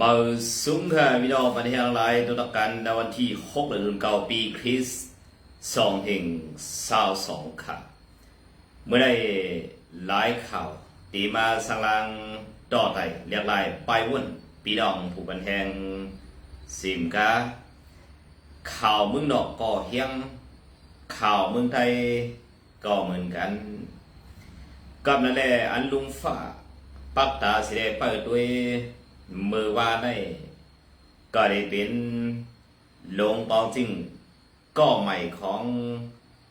มาซุ้มค่ะพี่น้องประเทศทั้งหลายตุลกันในวันที่6เดือนเก้าปีคริสต์สองห่งสาวสองค่ะ เมื่อได้หลายข่าว ตีมาสังลังต่อไตเรียกลายไปวุ่นปีดองผู้บันแทงสิมกาข่าวเมึงนอกก่อเฮียง ข่าวเมืองไทยก็เหมือนกัน กับนั่นแหละอันลุงฟ้าปักตาสิได้เปิดด้วย มือว่าได้ก็ได้เป็นลงเปาจริงก็ใหม่ของ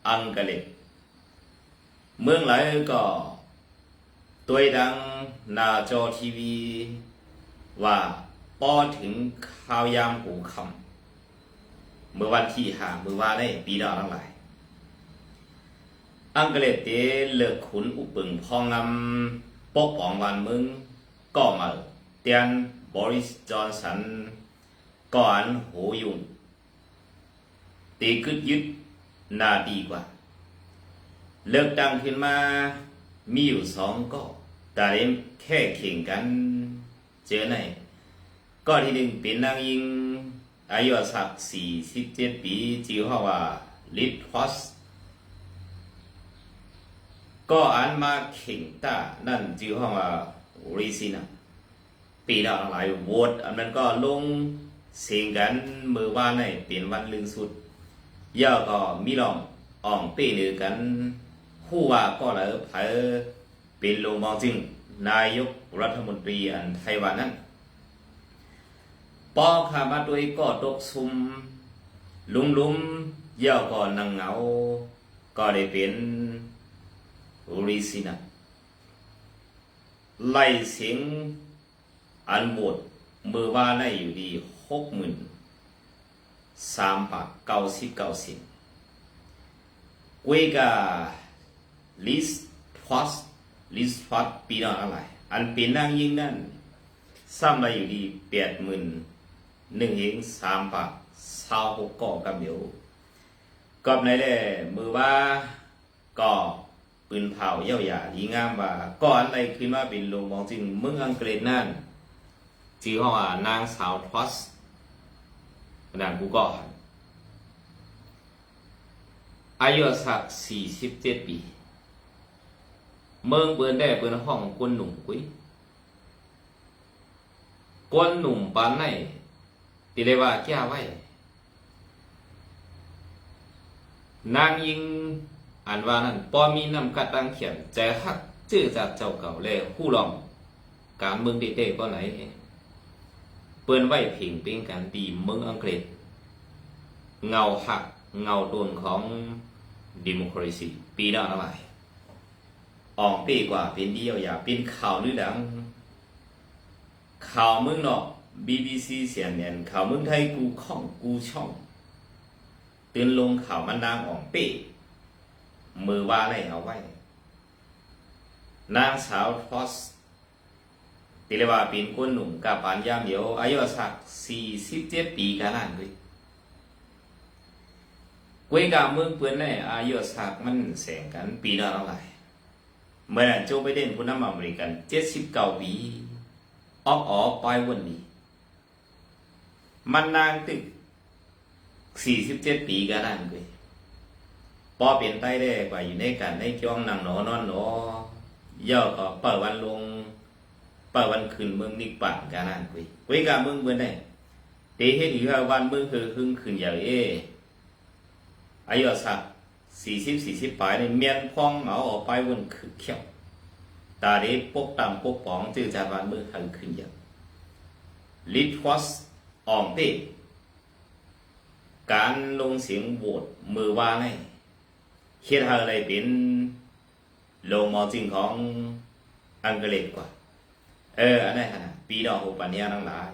อังกฤษเมืองไหลก็ตัวดังหน้าจอทีวี ว่าป้อถึงข่าวยามหูคำเมื่อวันที่หามือว่าได้ปีดาวทั้งหลาย อังกฤษเตเลิกขุนอุปึงพองนำปกป้องวันเมึงก็มาเตียนบริสจอนสันก่อนโหยุงตีกึดยึดนาดีกว่า เลิกตั้งขึ้นมา มีอยู่สองก็แต่เล่มแค่เข่งกัน เจอไหนก็ที่หนึ่งเป็นนางยิง อายุสักสี่สิบเจ็ดปีชื่อว่าลิทฮอสก็อันมาเข่งตานั่นชื่อว่ารีซินะ ปีละหลายโหวตอันนั้นก็ลงเสียงกันมือว่าในเป็นวันลึงสุดย่อก็มีลองอ่องป้เนือกันผู้ว่าก็เลยเผอเป็นลงมองจริง นายกรัฐมนตรีอันไทยว่านั้นปอขามาด้วยก็ตกซุม ลุมลุมๆย่อก็นังเหงา ก็ได้เป็นรีซินะไล่เสียง อันบทมือว่าในอยู่ดีหกหมื่นสามปากเก้าสิบเก้าสิบเวกาลิสทอสลิสทอสปีนอนอะไรอันเป็นนางยิ่งนั่นซ้ำมาอยู่ดีแปดหมื่นหนึ่งเหงสามปากสาวหกก่อกับเดียวกับในแหละมือว่าก็ปืนเผาเย่าหยาดีงามว่าก่อนอะไรขึ้นมาเป็นโรงมองจริงเมืองอังกฤษนั่น ชื่อเขาว่านางสาวทอสนางกูก็อายุสักสี่สิบเจ็ดปี เมืองเปินได้เปินห้องกวนหนุ่มกุ้ยกวนหนุ่มปานไหนติเลยว่าแก้ไว้ นางยิงอันว่านั้นปอมีน้ำกัดตังเขียนใจฮัก ชื่อจากเจ้าเก่าเลยผู้ลอง การเมืองเด็กๆก็ไหน เปิ้นไหว้เพ่งเป็นการดีเมืองอังกฤษ เงาหักเงาโดนของดิโมคราซีปีดาอะไรออกปีกว่าเป็นเดียวอย่าเป็นข่าวนื้อดัง ข่าวเมืองนอก BBC เสียนเนียนข่าวเมืองไทยกูข้องกูช่องตื่นลงข่าวมันนางออกปีมือว่าอะไรเอาไว้ นางสาวทอส ติเลว่าเป็นคนหนุ่มกับปานยามเดียวอายุสักสี่สิบเจ็ดปีกันนั่นเลยกวยกับเมืองเปื้อนในอายุสักมันแสงกันปีละเท่าไหร่เมื่อโจไบเดนผู้นำอเมริกันเจ็ดสิบเก้าปีออกออกไปวันนี้ มันนางตึกสี่สิบเจ็ดปีกันนั่นเลยปอเปลี่ยนไต้ได้กว่าอยู่ในกันในจ้องนางหนอนอนหนอย่อก็เปิดวันลง วันขึ้นเมืองนิกป่านกันนั่นคุยคุยกับเมืองเบือนได้เตเฮ็ดอยู่ว่าวันเมืองคือหึงขึ้นอย่างเออายุสักสี่สิบสี่สิบปลายในเมียนพองเอาออกไปวันคือเขียวตาเด็ปกตามปกป้องจื้อจากวันเมืองหึงขึ้นอย่างลิทวอสอองเต้การลงเสียงโหวตมือว่าในเขียนอะไรเป็นโลงมอจริงของอังกฤษกว่า เอออันนั้นนะปีดอกหกปันเนียทั้งหลาย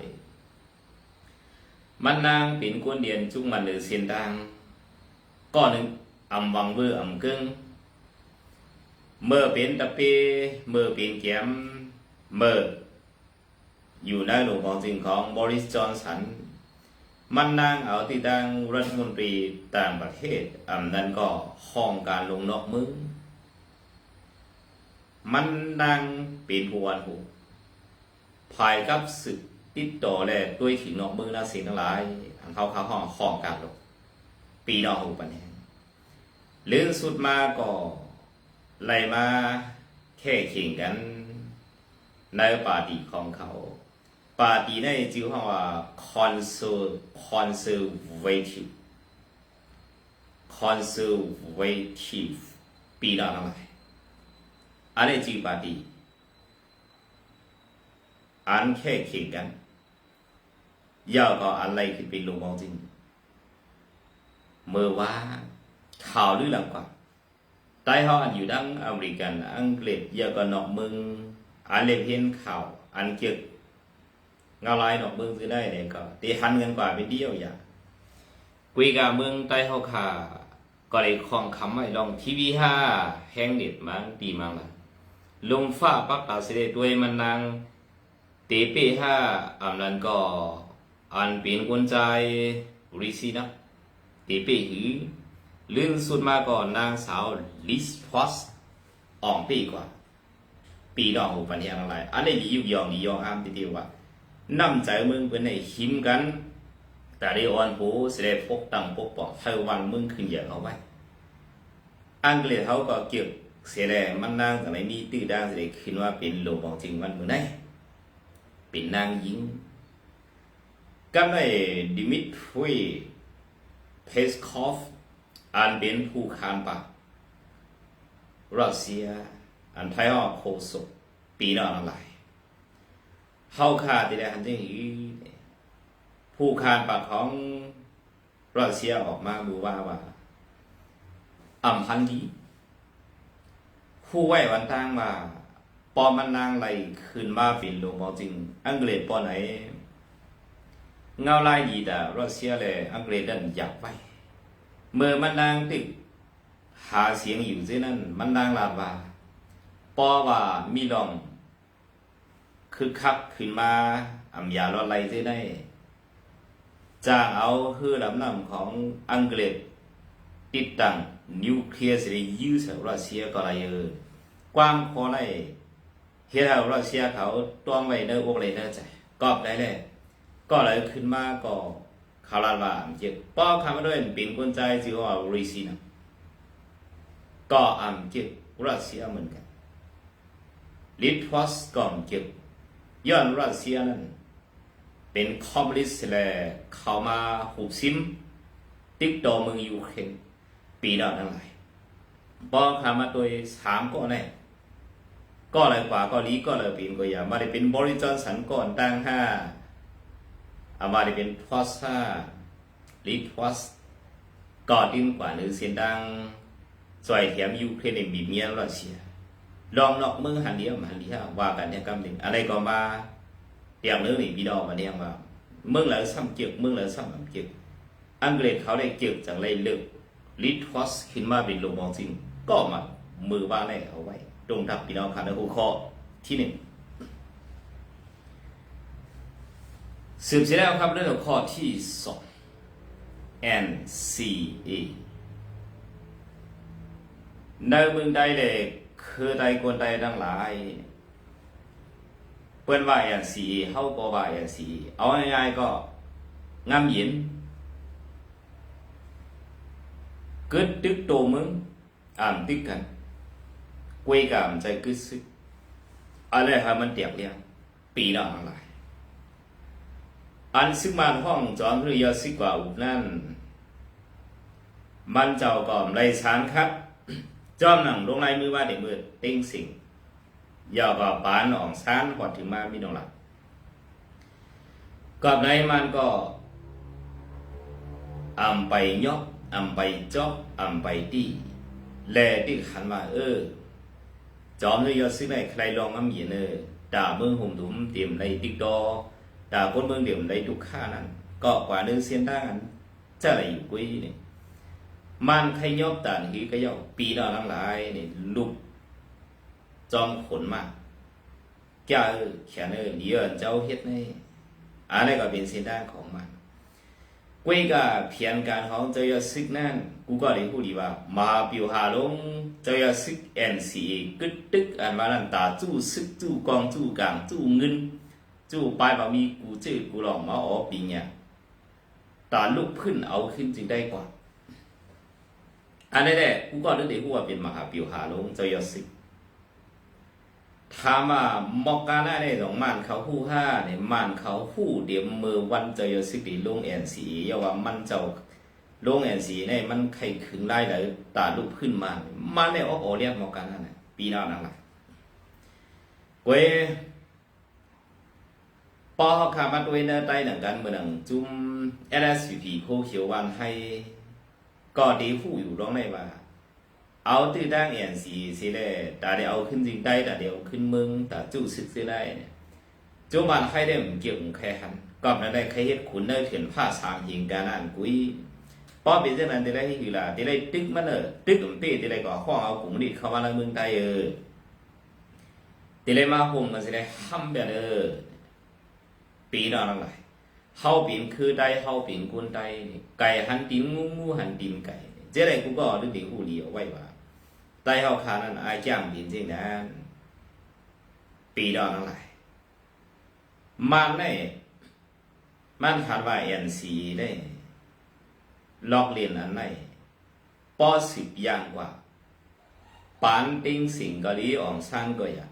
มันนางเป็นกวนเดียนจุงมันหรือเสียนดังก้อนหนึ่งอำวังเบอร์อำกึ่งเมื่อเป็นตะเปเมื่อเป็นแกมเมื่ออยู่ในโลงมอจริงของบริสจอนสัน มันนางเอาที่ดังรัฐมนตรีต่างประเทศอันนั้นก็ห้องการลงนอกมือมันนางเป็นผู้วันหู ภายกับศึกติดต่อและด้วยถึงนอกมือนาสิ่งทั้งหลายอันเขาเขาห้องห้องกันลกปีนอกหูปันแหงเรื่องสุดมาก็ไล่มาแค่เข่งกัน ในปาร์ตี้ของเขา ปาร์ตี้ในชื่อว่า conserv conservative conservative ปีนอกทั้งหลายอันนี้ชื่อปาร์ตี้อันแค่เข่งกันย่อก็อะไรขึ้นเป็นลงมอง จริงเมื่อว่าข่าวลือลังกว่าใต้เขาอันอยู่ดังอเมริกันอังกฤษย่อก็นอกมืองอันเล็บเห็นข่าวอันเกี่ยวเงาลายนอกมืองซื้อได้เนี่ยก็ตีหันกันกว่าไปเดียวอย่างกุยกับเมืองใต้เขาขาก็เลยคลองคำไว้ลองทีวีห้าแห้งเด็ดมั้งดีมั้งล่ะลงฟ้าปักตาเสด็จด้วยมันนาง ตีปีห้าอันนั้นก็อันเป็นคนใจริซีนะตีปีหือลื่นสุดมาก่อนนางสาวลิสพอสอ่องปีกว่า ปีดอกหูปันเทียงอะไรอันนี้ลีอยู่ยองลียองอ้ามทีเดียวว่าน้ำใจมึงเป็นในหิมกัน แต่ได้อ่อนหูเสด็จปกตังปกปอกให้วันมึงขึ้นเหยียบเอาไว้ อังกฤษเขาก็เกี่ยวเสียแดงมันนางแต่ไหนมีตื้อด้านเสด็จขึ้นว่าเป็นโลบองจริงมันมือได้ เป็นนางหญิงก็ได้ดิมิทรีเพสคอฟอันเป็นผู้คานปารัสเซีย อันไทยออกโคศกปีนอะไรเฮาคาที่ได้หันที่ผู้คานปาของรัสเซียออกมาบูว่าว่าอ่ำพันดีผู้ไว้วันตั้งว่า ปอมันนางไหลขึ้นมาเป็นลงมอจริง อังกฤษปอไหน เงาลายยีดารัสเซียเลยอังกฤษดันอยากไปเมื่อมันนางติดหาเสียงอยู่ที่นั่นมันนางลาดว่าปอว่ามีลองคึกคักขึ้นมาอำยาลอดไหลที่ได้จ้างเอาคือลำนำของอังกฤษติดตั้งนิวเคลียร์สิยื้อสรัสเซียก็ไรเออกว้างพอไรเฮ็ดให้รัสเซียเขาต้องไว้ในอกเลยนะจ๊ะกอบได้เลยก็เลยขึ้นมาก็คาราบามเจ็บป้อคำด้วยเป็นคนใจจิว่าริซีนะก็อัมเจ็บรัสเซียเหมือนกันลิทวัสก็เจ็บย้อนรัสเซียนั้นเป็นคอมมิวนิสต์เลยเข้ามาหุบซิม ติ๊กต่อเมืองยูเครนปีดาวทั้งหลายป้อคำมาตัวสามก็แน่ ก็เลยกว่าก็ลีก็เลยเป็นก็อย่ามาได้เป็นบริจอนสันก่อนตั้งห้าอามาได้เป็นทอสห้าลีทอสก่อดิ้นกว่าหรือเสียงดังสวยแถมยูเครนบีเมียรัสเซียลองนอกมือหันเดียวหันเดียวว่ากันเนี่ยกำหนึ่งอะไรก็มาเตียงเนื้อนี่พี่ดอมาเนี่ยว่าเมืองเหลือซ้ำเก็บเมืองเหลือซ้ำเก็บอังกฤษเขาได้เก็บจากไรเลือกลิทอสขึ้นมาเป็นโลมองจริงก็มามือบ้านได้เอาไว้ ตรงทับพี่น้องครับในหัวข้อที่หนึ่งสืบเสร็จแล้วครับเรื่องข้อที่สอง NCA ในเมืองใดเลยคือใดคนใดทั้งหลาย เปิ้นว่า NCA เฮาก็ว่า NCA เอาง่ายๆก็งามหยินเกิดตึกโตมึงอ่านตึกกัน quay cảm ใจ cứ sức ở đây hà mình tiệc liền ปีดองอะไรอันซึ่งมันห้องจอนหรือยอสิกว่าอุบนั่น มันเจ้าก่อมไรสารครับ จอมหนังลงลายมือว่าเด็กมือติ้งสิงยาวก็ปานอองซานหอดถึงมามีดองหลักกอบในมันก็อำไปยอกอำไปจอกอำไปตีแลที่ขันมาเออ จอมเลยยอซื้อในใครลองน้ำเหยียนเออด่าเมืองหุ่มถุมเตรียมในติ๊กดอด่าคนเมืองเดี๋ยวในทุกข้านั้นก็กว่าเดินเสียนด้านจะอะไรอยู่กุ้ยนี่มันใครยอบตานฮีก็ยอบปีดอทั้งหลายนี่ลูกจอมขนมาแก้วแขนเออเดียวเจ้าเฮ็ดนี่อันนี้ก็เป็นเส้นด้านของมัน ကွေးကဖြန်ကန်ဟောင်းကျော်ရစစ်နန်ကူကလေးဟူဒီပါမာပြူဟာလုံးကျော်ရစစ် NCA ကစ်တက်အမလန်တာကျူစစ်ကျူကောင်ကျူကန်ကျူငင် จู่ปลายบ่มีกูจื้อกูหลองมาออปีเนี่ยตาลุกขึ้นเอาขึ้นจึงได้กว่า อันนี้แหละกูก็นึกถึงกูว่าเป็นมหาปิวหาลงเจ้ายศสิ ถามว่ามอกกาหน้าเนี่ยของมันเขาผู้ห้าเนี่ยมันเขาผู้เดียมมือวันเจ้ายสิดีลงแอนสีเยาว่ามันเจ้าลงแอนสีเนี่ยมันใครขึงได้เลยตาลุกขึ้นมามันเนี่ยโอ้โหเรียกมอกกาหน้าเนี่ยปีหน้านั่นแหละ quê po khả mặt quê nơ tay nặng gắn mờ nặng chung LSVP khô khiếu văn hay có đi phụ อยู่ร้องในว่า เอาที่ตั้งเอียนสีสีเลยต่เดี๋ยวขึ้นจริงได้แต่เดี๋ยวขึ้นมึงแต่จู่สึกซื้ได้เนี่ยจู่มันใครได้มเกี่ยวกับใครหันก็มันได้ใครเห็ดขุนได้เขีนผ้าสามหิงการนั่นกุยป้อเป็นเจ้านั้นจะได้ให้อยู่ละจะได้ตึกมันเออตึกตุ่มตีจะได้ก่อข้องเอากลุ่มนี้เข้ามาในเมืองได้เออจะได้มาห่มกันสิได้ห้ามแบบเออปีนอนอะไรเฮาปิ่นคือได้เฮาปิ่นคนได้ไก่หันตีนงูงูหันตีนไก่เจ๊ไรกูก็ดึงดิหูเหลียวไว้ว่า ได้เฮาคานั้นอายจ้างดินจริงนั้นปีดอนอะไรมันได้มันคันว่า NC ได้ลอกเรียนอันไหนปอสิบอย่างกว่าปานติงสิงกะลีอองซันก็อย่าง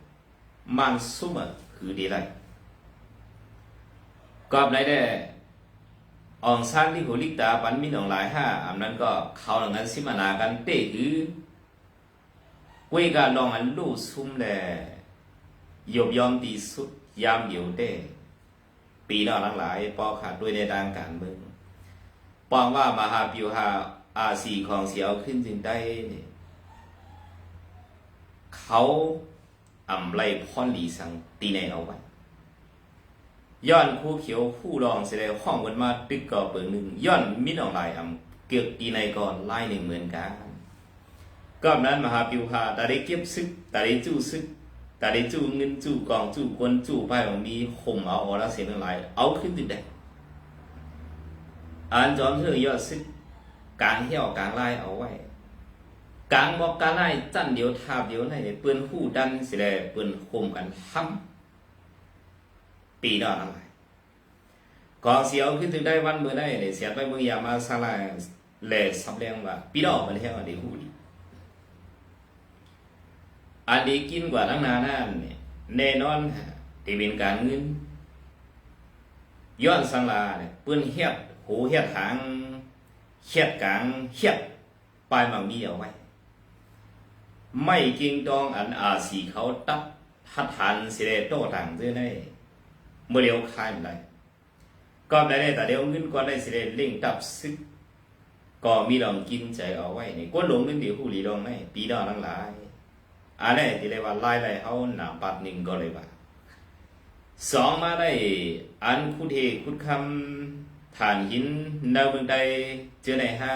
man summa คือดีไรก็ไหนได้อองซานที่หัวลิกตาปันมินองหลายห้าอันนั้นก็เขาหลังนั้นสิมานากันเตะคือ เวกาลองอันลู่ซุ่มแลยบยอมดีสุดยามเดียวเต้ปีนอหลังหลายปอขาดด้วยในทางการเมืองปองว่ามหาปิวหาอาซีของเสียวขึ้นจึงได้เนี่ยเขาอำไลพรหลีสังตีในเอาไว้ย้อนคู่เขียวคู่รองเสดงห้องวันมาตึกก่อเปิงหนึ่งย้อนมิดออนไลน์อำเกือกตีในก่อนไล่หนึ่งเหมือนกัน ก็นั้นมหาปิวหาตาได้เก็บซึกตาได้จู้ซึกตาได้จู้เงินจู้กองจู้คนจู้ไปของมีห่มเอาออละเสียงหลาย เอาขึ้นติดได้อ่านจอมเธอยอดซึกกลางเหี้ยวกลางไล่เอาไว้กลางบอกกาไล่จันเดียวทาบเดียวในเปื้นหู้ดันสิแลเปื้นคมกันห้ำปีนอนอะไรกองเสียวขึ้นถึงได้วันเมื่อได้เนี่ยเสียไปเมืองยามาซาลาแหล่สับแรงว่าปีนอกมันเที่ยวอันนี้หูดี อันนี้กินกว่าทั้งนานั่นเนี่ยแน่นอนที่เป็นการเงินย้อนสังลาเนี่ยเปื้นเฮียดหูเฮียดหางเฮียดกลางเฮียดปลายมังมีเอาไว้ไม่จริงตองอันอาสีเขาตับทัดทันสิได้โตต่างเจ้ได้เมื่อเร็วคายมันได้ก็ได้แต่เดี๋ยวเงินก็ได้สิได้เล่งตับซึกก็มีลองกินใจเอาไว้นี่ก็หลงเงินเดี๋ยวผู้หลีลองได้ปีดอทั้งหลาย อันนี้ที่เรียกว่าไล่ไล่เขาหนาปัดหนึ่งก็เลยว่าสองมาได้อันคุเทคุดคำฐานหินดาวเมืองใดเจอในห้า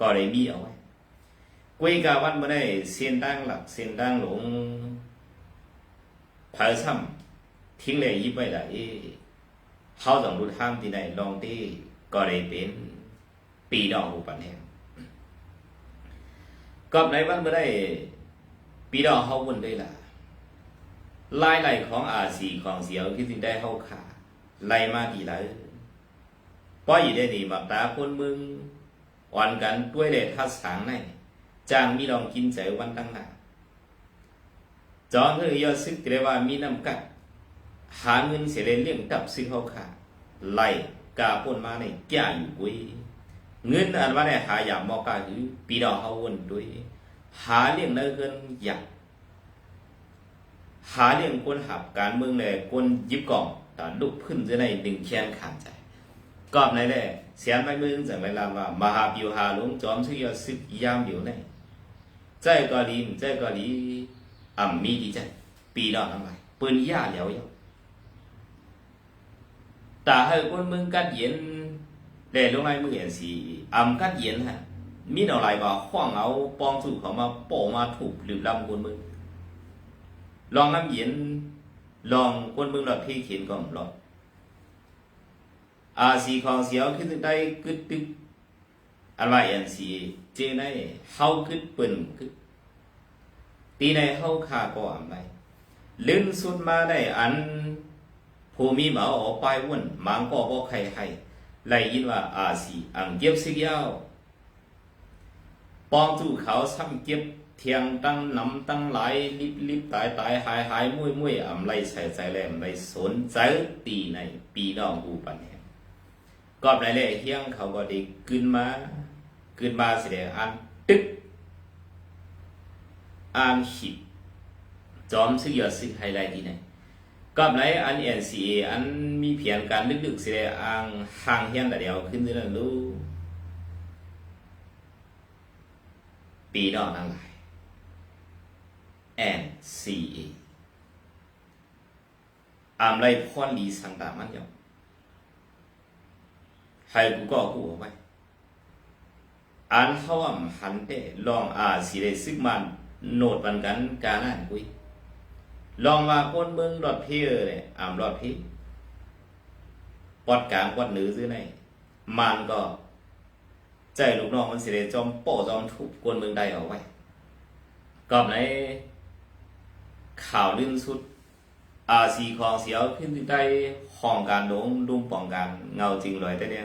ก็ได้มีเอาไว้ quê cả văn bữa nay xiên đang lạc xiên đang lũng phá xăm ทิ้งเลยยิบไปได้เขาต้องรู้ทำที่ไหนลองที่ก็ได้เป็นปีดอกอุปันแห่งกับในวันมื่อได้ ปีดอเขาวนได้ล่ะลายไหลของอาสีของเสียวที่จึงได้เข้าขาไหลมากี่ไรป้อยอยู่ได้ดีมาตาคนมึงอ่อนกันด้วยเลยทัดสางในจางมีลองกินใจวันตั้งหน้าจอมเธอยอดซึกเรียกว่ามีน้ำกัดหาเงินเสียเลี้ยงดับซึกเขาขาดไล่กาพ่นมาในแก่อยู่กุยเงินอันว่าในหาอยากมอกาคือปีดอกเขาวนด้วย หาเลี้ยงเนื้อเกินอยากหาเลี้ยงคนหับการเมืองเลยคนยิบกล่องต่ลุกขึ้นจะในดึงแขนขาดใจกอบในแหละเสียนไปมือจากเวลาว่ามหาปิวหาหลงจอมชื่อยอดซึกยามเดียวในใจก็ดีใจก็ดีอ่ำมีดีใจปีดอกน้ำลายปืนย่าเหลียวยาแต่ให้คนเมืองกัดเย็นแต่ลงในมือเห็นสีอ่ำกัดเย็นฮะ มีอะไรว่าห้องเอาปองสู่เขามาโปมาถูกหรือลำคนมืองลองน้ำเย็นลองคนมืองหลอดที่เขียนก่อนหลอดอาสีของเสียวขึ้นได้กึดตึกอันว่าอันสีเจในเฮากึดเปิ่นกึดตีในเฮาขาก็อันไปลื่นสุดมาได้อันผภูมิหมาออกไปวุ่นมังก็บ่ใครให้ไล่ยินว่าอาสีอังเก็บสิกยาว ปองจู่เขาซ้ำเก็บเทียงตั้งน้ำตั้งไหลลิบลิบตายตายหายหายมุ้ยมุ้ยอ่ำไล่ใส่ใจแหลมไล่สนใจตีในปีน้องอูปันแหงกอบในเล่เฮียงเขาก็ได้กึนมาขึ้นมาเสิเดอันตึกอันหิบจอมซึ่งยอดซึ่งไฮไลท์ที่ไหนกับไหนอัน NCA อันมีเพียงการลึกๆเสิเดอังห่างเฮียนแต่เดียวขึ้นด้วยนั่นรู้ ปีนอกนั่นไหล NCA อามไรพ่อนลีสังตามันยองให้กูก็กูเอาไว้อันเขาอ่ำหันเตลองอาสิได้ซึกมันโนดบันกันการอ่นคุยลองมาคนเมืองรอดเพียเลยอ่ำรอดพี่ปอดกลางปอดเหนือซื้อไหนมันก็ ใจลูกน้องมันสิเดจอมป่อจอมถูกกวนเมืองใดเอาไว้กับในข่าวลื่นสุดอาสีของเสียวขึ้นได้ห้องการโน้มดุมป่องการเงาจริงลอยแต่เนี่ย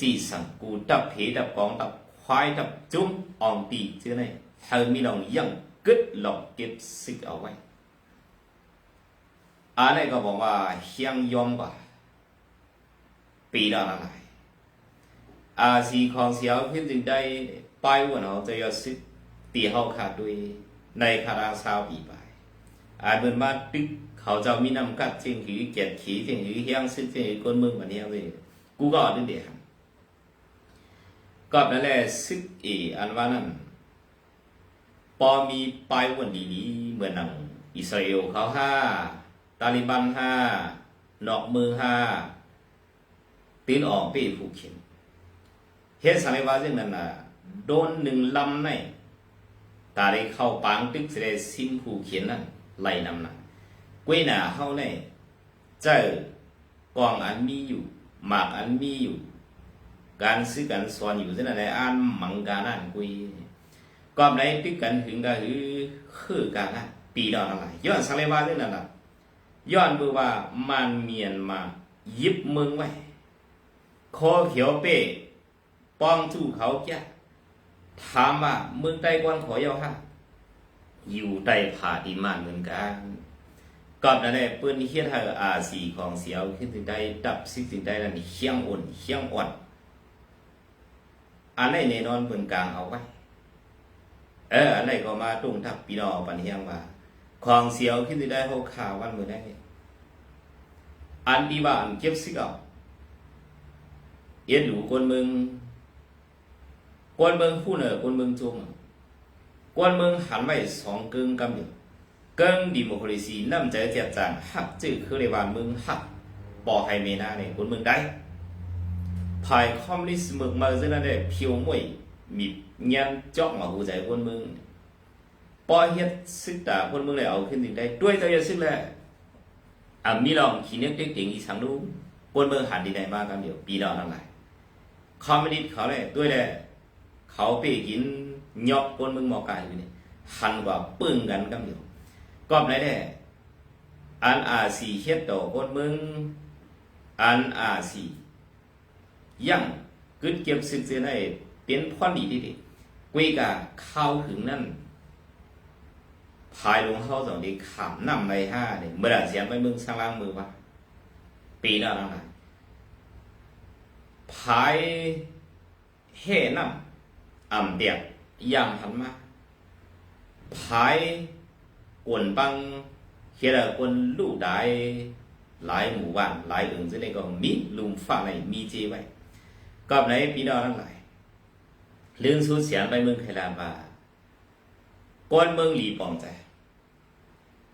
จีสังกูดับผีดับกองดับควายดับจุ้มอ่องปีเชื่อนี่เธอมีลองยังกึดหลอกเก็บสิกเอาไว้อันนี้ก็บอกว่าเฮียงยอมกว่าปีละหลาย อาสีของเสียวขึ้นจึงได้ไปวันเอาจะยอดซึกตีเฮาขาดด้วยในคาราซาวปีไปอาเดินมาตึกเขาจะมีนำกัดเชิงหือเกียรติขีเชิงหือเฮียงซึกเชิงหือคนมืองวันนี้เลยกูก็เอาดึงเดียวก็นั่นแหละซึกเออันว่านั้นพอมีไปวันดีนี้เหมือนหนังอิสราเอลเขาห้าตาลิบันห้านอกมือห้าตีนออกไปผูกเข็ม เฮ็ดสังเกตว่าจังนั้นน่ะโดนหนึ่งลำในตาได้เข้าปางตึกเสได็จซิมผูกเขียนนั่นไล่นำน่ะกวยหน้าเฮาในเจ้ากองอันมีอยู่หมากอันมีอยู่ การซื้อกันสอนอยู่ที่นั่นแหละอ่านมังการอ่านกุยก็ในติกันถึงก็คือคือการอะปีดอนอะไรย้อนสังเลวาเรื่องนั้นล่ะย้อนเบื่อว่ามันเมียนมายิบเมืองไว้คอเขียวเป้ ป้องจู่เขาแก่ถามว่าเมืองใต้กวนขอยาวฮะอยู่ใต้ผาดิมานเหมือนกันก่อนนั้นเนี่ยปืนเฮียนเธออาสีของเสียวขึ้นถึงได้ดับสิ่งถึงได้นั่นเฮียงอ่อนเฮียงอ่อนอันไหนแน่นอนเพิ่นกลางเอาไว้เอออันไหนก็มาตุ้งทับพี่น้องปันเฮียงว่าของเสียวขึ้นได้หกข่าววันมื้อได้อันดีว่าอันเก็บสิเอาเอ็ดหลูคนมือ งคนเมืองผู้เหนือคนเมืองจงคนเมืองหันไว้สองกึ่งกำอยู่กึ่งดิโมคราซีนำใจเจียจางหักจื้อคือเรียกว่าเมืองหักบ่ให้เมนาเนี่ยคนเมืองได้ภายคอมมิวนิสต์เมืองมาซึ่งนั่นแหละเพียวมวยมีเงี้ยจอกมาหูใจคนเมืองปอเฮ็ดซึกตาคนเมืองเลยเอาขึ้นถึงได้ด้วยตัวอย่าซึกแหละอะมีลองขี้เน็กเด็กติงอีสังดูคนเมืองหันดีได้มากกันเดียวปีดาวทั้งหลายคอมมิวนิสต์เขาเลยด้วยแหละ เขาไปกินยอกคนมืองหมอกายอยู่นี่หันว่าปึ้งกันกันเดียวก็ไหนแน่อันอาสีเฮ็ดต่อคนมืองอันอาสียังกึดเก็บสึกเสียได้เป็นพ่อดีดีดีกุยกาเข้าถึงนั่นภายลงเข้าสองดีขำนำในห้าเนี่ยเมื่อเสียงไปมึงสร้างมือวะปีละนะภายเฮ่นำ อ่ำเดียกย่ำพันมาภายกวนปังเฮียกวนลู่ได้หลายหมู่บ้านหลายอื่นซึ่งในก็มีลุมฟ้าในมีเจไว้กับในพี่น้องทั้งหลายเรื่องสูญเสียไปเมืองไทยลาบาก้อนเมืองหลีปองใจ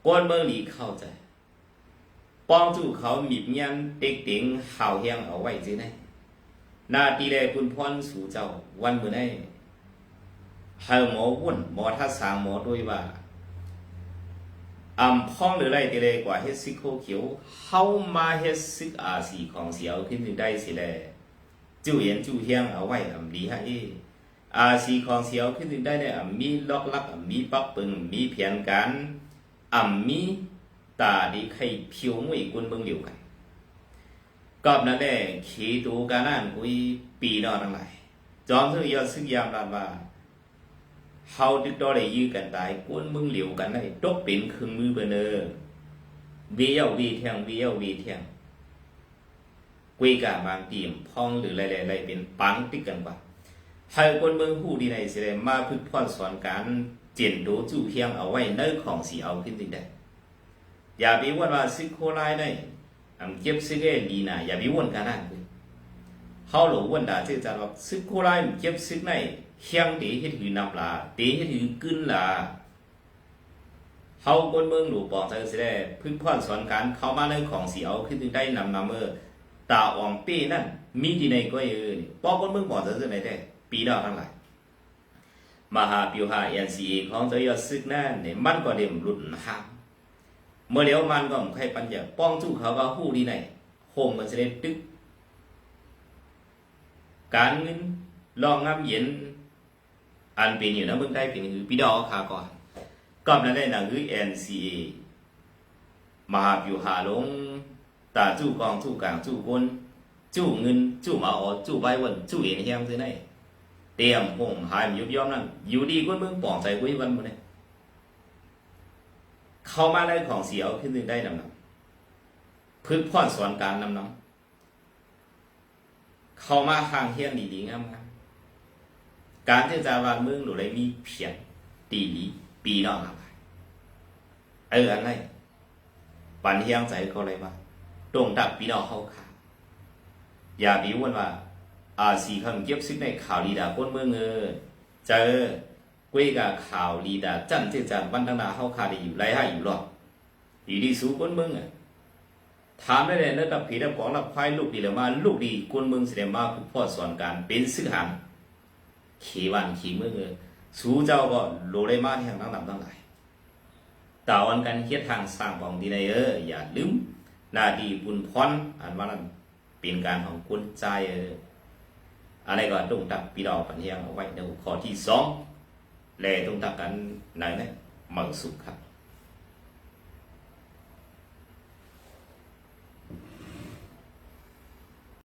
ก้อนเมืองหลีเข้าใจปองจู่เขามีบยันเต็กเต็งหาวเฮียงเอาไว้จีไหนนาตีแลคุณพรสู่เจ้าวันเมื้อได้ เฮาหมอวุ่นหมอทัศสางหมอด้วยว่าอำพ้องหรือไรตีเลยกว่าเฮ็ดซิโคเขียวเฮามาเฮ็ดซิกอาสีของเสียวขึ้นถึงได้สิแลจู่เย็นจู่เฮียงเอาไว้อำดีฮะเออาสีของเสียวขึ้นถึงได้เนี่ยอำมีล็อกลักอำมีปักปึงมีเพียนกันอำมีตาดีใครผิวไม่กุนเบิ่งเหลียวกันกอบนั้นแหละขีตูกานั่นกุยปีนอนทั้งหลายจอมซึ่งยอดซึ่งยามลานว่า เฮาดึกดอได้ยื้อกันตายกุนเบิ่งเหลียวกันได้ตกเป็นครึ่งมือเบอเนอวีเย้าวีเทียงวีเย้าวีเทียงกุยกาบางตีมพ้องหรืออะไรๆเป็นปังติดกันกว่าให้คนเบิ่งผู้ดีในสิได้มาพึกพรสอนการเจียนโดจู่เพียงเอาไว้เนื้อของสีเอาขึ้นติได้อย่าไปว่าว่าซึโคไลได้อันเก็บซึกเอลีน่ะอย่าไปวนกันนั่นเฮาหลวนดาเจจานว่าซึโคไลเก็บซึกใน เฮียงเดเฮ็ดหือนำลาเดเฮ็ดหือกึ้นลาเฮาคนเมืองหลูปองจะสิได้พึ่งพรสอนการเข้ามาในของสีเอาขึ้นถึงได้นำนำเออตาอ่องเป้นั่นมีที่ไหนก็เออนี่ปอคนเมืองบอกจะสิได้ได้ ปีดาวทั้งหลายมหาปิวหา NCA ของเจ้ายอดซึกนั่นเนี่ยมันก็เด่มรุ่นห้าเมื่อเลี้ยวมันก็ใครปัญญาป้องจู้เขาก็หู้ดีไหนโฮมมันจะได้ตึกการเงินลองงามเย็น อันเป็นอยู่นะเมืองไทยเป็นคือพี่ดอกขาก่อนก็นั่นได้หนังคือ NCA มหาวิวหาลงตาจู้กองจู้กลางจู้ก้นจู้เงินจู้มาออจู้ใบวันจู้เอ็นเฮียงซื้อไหนเตรียมหงหายมยุบย้อมนั่นอยู่ดีก้นเมืองป่องใจกุ้ยวันหมดเลยเข้ามาได้ของเสียวขึ้นได้นำนำพึ่งพ่อนสอนการนำนำเข้ามาห่างเฮียนดีๆงามๆ การที่จะวามืองหรืออะไรมีเพียงตีดีปีนอกอะไรเอออะไรปันเฮียงใจเขาเลยว่าตรงดับปีนอกเขาขาอย่าบีวนว่าอาสีคำเก็บซิกในข่าวดีดาก้นเมืองเออเจอကွေးကข่าวลีดาจันเจจันวันตั้งนาเฮาคาดอยู่ไรให้อยู่หรอกอยู่ดีสู้คนมึงอะถามได้เลยนะกับผีดับของรับควายลูกดีแล้วมา ลูกดีคนมึงแสดงมาผู้พ่อสอนการเป็นซึ่งหัน ขี่วันขี่มือเออสู้เจ้าก็โลได้มากที่ทางนั้นตั้งหลายตาวันการเฮ็ดทางสร้างของดีในเอออย่าลืมหน้าดีบุญพรอันว่านั้นเป็นการของคนใจเอออะไรก็ต้องตักปีดอกปัญญาเอาไว้ในหัวข้อที่สอง lệ tung ta cảnh này đấy mở sụp khắp